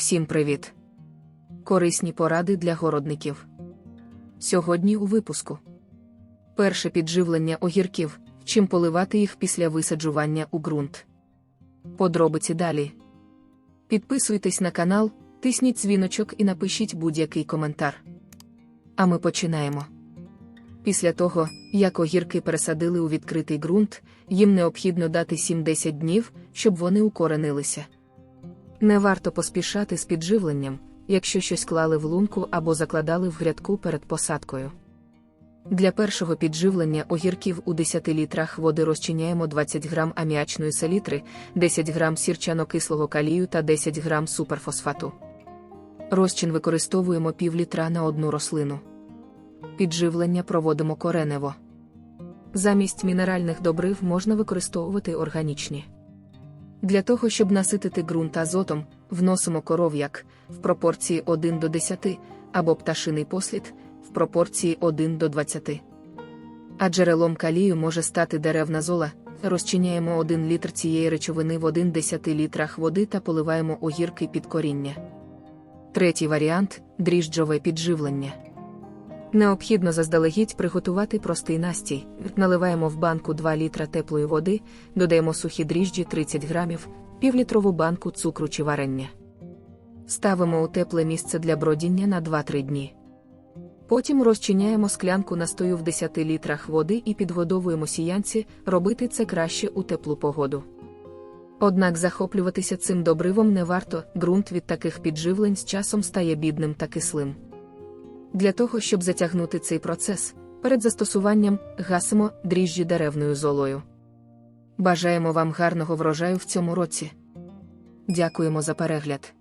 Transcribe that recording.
Всім привіт! Корисні поради для городників. Сьогодні у випуску. Перше підживлення огірків, чим поливати їх після висаджування у ґрунт. Подробиці далі. Підписуйтесь на канал, тисніть дзвіночок і напишіть будь-який коментар. А ми починаємо. Після того, як огірки пересадили у відкритий ґрунт, їм необхідно дати 7-10 днів, щоб вони укоренилися. Не варто поспішати з підживленням, якщо щось клали в лунку або закладали в грядку перед посадкою. Для першого підживлення огірків у 10 літрах води розчиняємо 20 грам аміачної селітри, 10 грам сірчано-кислого калію та 10 грам суперфосфату. Розчин використовуємо пів літра на одну рослину. Підживлення проводимо коренево. Замість мінеральних добрив можна використовувати органічні. Для того, щоб наситити ґрунт азотом, вносимо коров'як в пропорції 1 до 10 або пташиний послід в пропорції 1 до 20. А джерелом калію може стати деревна зола. Розчиняємо 1 літр цієї речовини в 1 10 літрах води та поливаємо огірки під коріння. Третій варіант дріжджове підживлення. Необхідно заздалегідь приготувати простий настій. Наливаємо в банку 2 літра теплої води, додаємо сухі дріжджі 30 грамів, півлітрову банку цукру чи варення. Ставимо у тепле місце для бродіння на 2-3 дні. Потім розчиняємо склянку настою в 10 літрах води і підгодовуємо сіянці, робити це краще у теплу погоду. Однак захоплюватися цим добривом не варто, ґрунт від таких підживлень з часом стає бідним та кислим. Для того, щоб затягнути цей процес, перед застосуванням гасимо дріжджі деревною золою. Бажаємо вам гарного врожаю в цьому році. Дякуємо за перегляд.